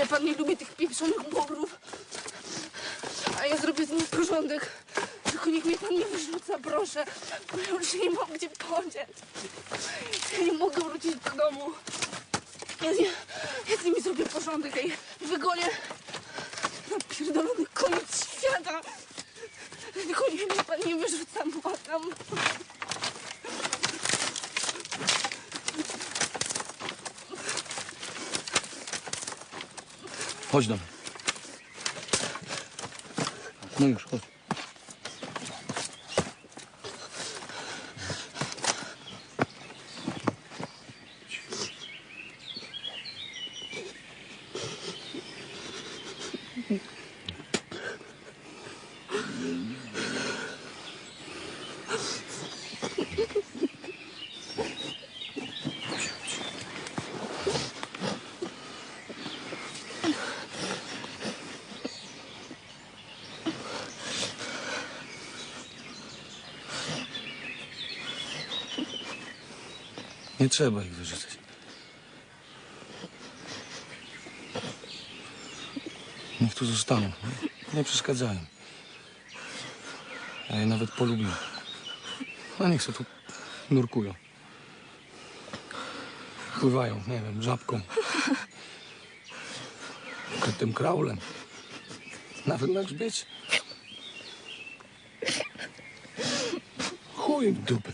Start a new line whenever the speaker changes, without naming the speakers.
pan nie lubi tych pieprzonych bobrów. A ja zrobię z nimi porządek. Tylko niech mnie pan nie wyrzuca, proszę. Bo ja już nie mam gdzie podzieć. Ja nie mogę wrócić do domu. Ja, z ja z nimi zrobię porządek i wygonię na pierdolony koniec świata. Tylko niech mnie pan nie wyrzuca, błagam.
Chodź do mnie. No już, chodź. Nie trzeba ich wyrzucać. Niech tu zostaną. Nie, przeszkadzają. Ja je nawet polubiłem. A niech sobie tu nurkują. Pływają, nie wiem, żabką. Tym kraulem. Nawet na grzbiecie. Chuj w dupę.